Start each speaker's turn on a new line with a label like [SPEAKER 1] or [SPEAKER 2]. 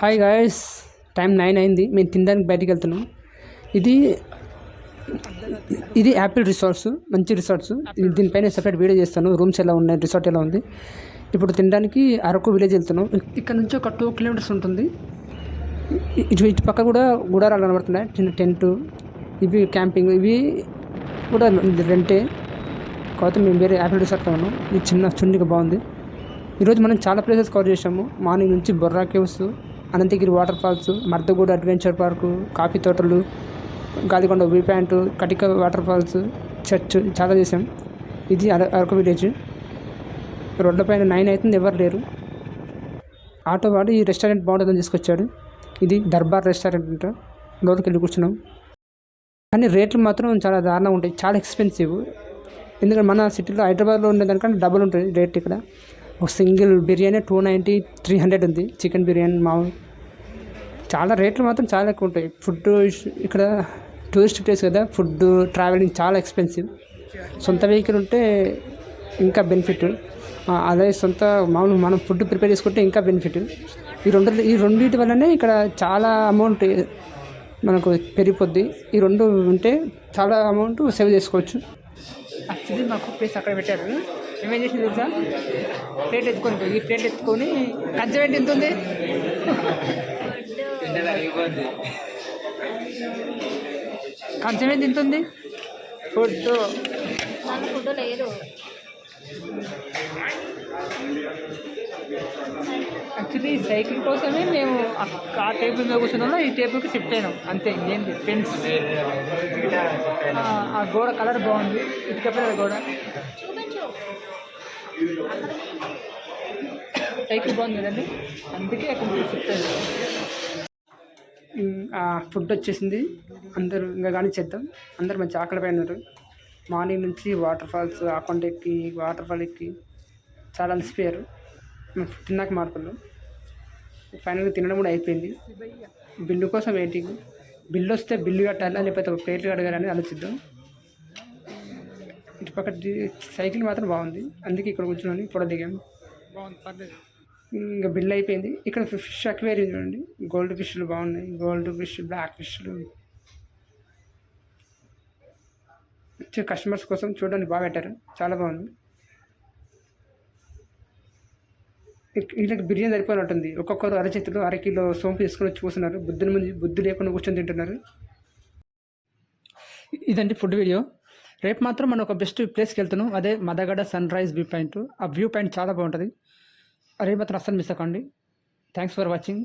[SPEAKER 1] Hi guys time nine అయింది. మేము తినడానికి బయటికి వెళ్తున్నాం. ఇది ఇది యాపిల్ రిసార్ట్స్ మంచి రిసార్ట్స్ దీనిపైన సెపరేట్ వీడియో చేస్తాను. రూమ్స్ ఎలా ఉన్నాయి రిసార్ట్ ఎలా ఉంది. ఇప్పుడు తినడానికి అరకు విలేజ్ వెళ్తున్నాం. ఇక్కడ నుంచి ఒక టూ కిలోమీటర్స్ ఉంటుంది. ఇటు ఇటు పక్క కూడా గుడారాలు కనబడుతున్నాయి. చిన్న టెంట్ ఇవి క్యాంపింగ్ ఇవి కూడా రెంటే. కాకపోతే మేము వేరే యాపిల్ రిసార్ట్లో ఉన్నాం ఇది చిన్న చుండిగా బాగుంది. ఈరోజు మనం చాలా ప్లేసెస్ కవర్ చేసాము మార్నింగ్ నుంచి Borra caves Ananthagiri water falls Mardaguda adventure park coffee తోటలు Galikonda view point Katika water falls church చాలా చేసాం ఇది అర అరకు విలేజ్ రోడ్ల పైన నైన్ అవుతుంది ఎవరు లేరు. ఆటో వాడు ఈ రెస్టారెంట్ బాగుంటుందని తీసుకొచ్చాడు. ఇది దర్బార్ రెస్టారెంట్ అంట. లోపలికి వెళ్ళి కూర్చున్నాం. కానీ రేట్లు మాత్రం చాలా దారుణంగా ఉంటాయి. చాలా ఎక్స్పెన్సివ్ ఎందుకంటే మన సిటీలో హైదరాబాద్లో ఉండే దానికంటే డబుల్ ఉంటుంది రేట్ ఇక్కడ. ఒక single biryani two ninety three hundred ఉంది. చికెన్ బిర్యానీ మామూలు. చాలా రేట్లు మాత్రం చాలా ఎక్కువ ఉంటాయి. ఫుడ్ ఇక్కడ టూరిస్ట్ ప్లేస్ కదా ఫుడ్ ట్రావెలింగ్ చాలా ఎక్స్పెన్సివ్. సొంత వెహికల్ ఉంటే ఇంకా బెనిఫిట్. అదే సొంత మామూలు మనం ఫుడ్ ప్రిపేర్ చేసుకుంటే ఇంకా బెనిఫిట్. ఈ రెండు ఈ రెండింటి వల్లనే ఇక్కడ చాలా అమౌంట్ మనకు పెరిగిపోద్ది. ఈ రెండు ఉంటే చాలా అమౌంట్ సేవ్ చేసుకోవచ్చు. యాక్చువల్లీ మాకు ప్లేస్ అక్కడ పెట్టారు. మేమేం చేసి తెలుసా? ప్లేట్ ఎత్తుకొని ఈ ప్లేట్ ఎత్తుకొని కంచం ఎంత ఉంది కంచం ఏంటి ఎంత ఉంది ఫుడ్
[SPEAKER 2] ఫుడ్ లేదు
[SPEAKER 1] యాక్చువల్లీ సైకిల్ కోసమే మేము ఆ- టేబుల్ మీద కూర్చున్నాం. ఈ టేబుల్కి షిఫ్ట్ అయినాం. అంతే ఏంటి ఫ్రెండ్స్ ఆ గోడ కలర్ బాగుంది. ఇటుక పిల్లల గోడ సైకిల్ బాగుంది కదండి? అందుకే అక్కడ ఫుడ్ వచ్చేసింది. అందరూ ఇంకా కానీ చేద్దాం. అందరు మంచి ఆకలి ఉన్నారు. మార్నింగ్ నుంచి వాటర్ ఫాల్స్ ఆ కొండ ఎక్కి వాటర్ ఫాల్ ఎక్కి చాలా అలసిపోయారు. తిన్నాక మార్పులు. ఫైనల్గా తినడం కూడా అయిపోయింది. బిల్లు కోసం వెయిటింగ్. బిల్లు వస్తే బిల్లు కట్టాలా లేకపోతే ఒక ప్లేట్లు కడగాలని ఆలోచిద్దాం. ఇటు పక్క డి- సైకిల్ మాత్రం బాగుంది. అందుకే ఇక్కడ కూర్చుని ఫోటో దిగాము.
[SPEAKER 3] బాగుంది పర్లేదు.
[SPEAKER 1] ఇంకా బిల్ అయిపోయింది. ఇక్కడ ఫిష్ అక్వేరియం చూడండి. గోల్డ్ ఫిష్లు బాగున్నాయి. గోల్డ్ ఫిష్ బ్లాక్ ఫిష్లు. వచ్చే కస్టమర్స్ కోసం చూడడానికి బాగా పెట్టారు. చాలా బాగుంది. వీళ్ళకి బిర్యానీ సరిపోయినట్టుంది ఒక్కొక్కరు అరచేతులు అరకిలో సోంపు తీసుకొని కూర్చున్నారు. బుద్ధుని ముందు బుద్ధి లేకుండా కూర్చొని తింటున్నారు. ఇదండి ఫుడ్ వీడియో. రేపు మాత్రం మనం ఒక బెస్ట్ ప్లేస్కి వెళ్తున్నాం. అదే Madagada sunrise view point. ఆ వ్యూ పాయింట్ చాలా బాగుంటుంది. రేపు మాత్రం అస్సలు మిస్ అవ్వకండి. Thanks for watching.